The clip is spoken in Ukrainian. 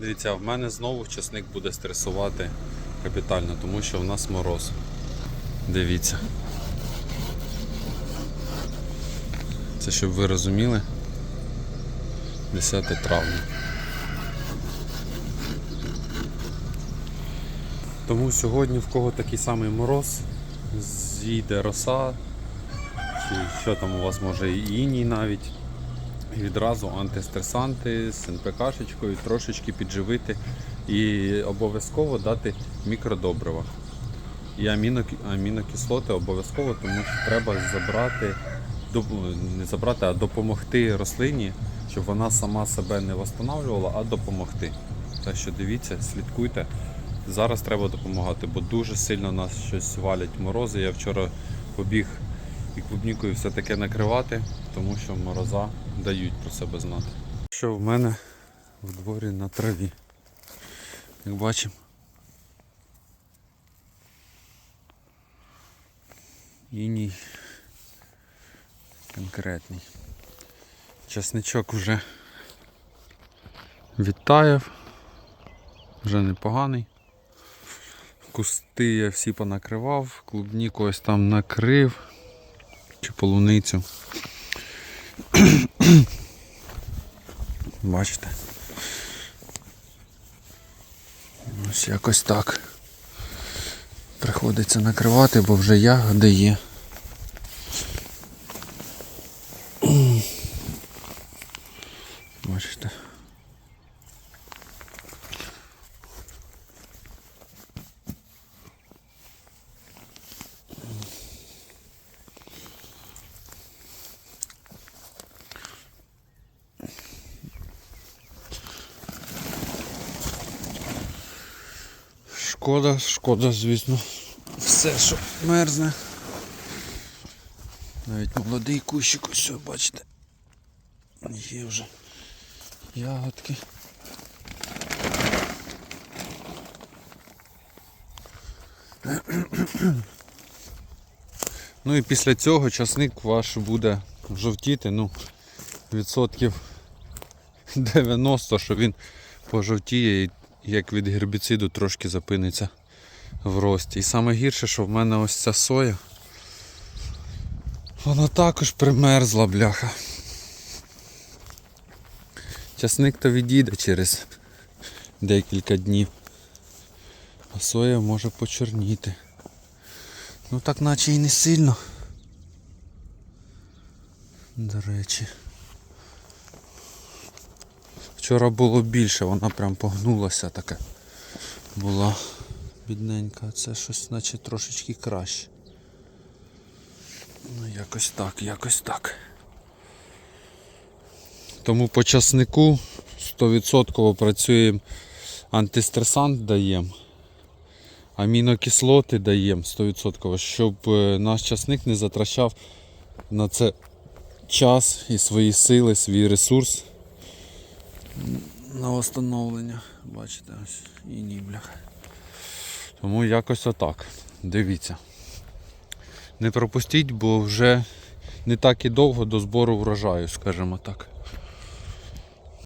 Дивіться, в мене знову часник буде стресувати капітально, тому що в нас мороз. Дивіться. Це щоб ви розуміли. 10 травня. Тому сьогодні в кого такий самий мороз, зійде роса, чи що там у вас може і іній навіть. Відразу антистресанти з НПКшечкою, трошечки підживити і обов'язково дати мікродобрива. І амінокислоти обов'язково, тому що треба забрати, не забрати, а допомогти рослині, щоб вона сама себе не восстанавливала, а допомогти. Так що дивіться, слідкуйте. Зараз треба допомагати, бо дуже сильно нас щось валять морози. Я вчора побіг і клубнікою все таке накривати, тому що мороза дають про себе знати. Що в мене в дворі на траві. Як бачимо. Іній конкретний. Часничок вже відтаяв, вже непоганий. Кусти я всі понакривав, клубніку ось там накрив чи полуницю. Бачите? Ось якось так. Приходиться накривати, бо вже ягоди є. Бачите. Шкода, шкода, звісно. Все, що мерзне. Навіть молодий кущик, ось, бачите. Є вже ягодки. Ну і після цього часник ваш буде жовтіти, ну, відсотків 90, що він пожовтіє і як від гербіциду трошки запиниться в рості. І саме гірше, що в мене ось ця соя. Вона також примерзла, бляха. Часник то відійде через декілька днів. А соя може почорніти. Ну так наче і не сильно. До речі. Вчора було більше, вона прям погнулася така. Була бідненька, це щось наче трошечки краще. Ну якось так, якось так. Тому по часнику 100% працюємо антистресант даємо. Амінокислоти даємо 100%, щоб е, наш часник не затрачав на це час і свої сили, свій ресурс на встановлення. Бачите, ось і ні. Тому якось отак. Дивіться. Не пропустіть, бо вже не так і довго до збору врожаю, скажімо так.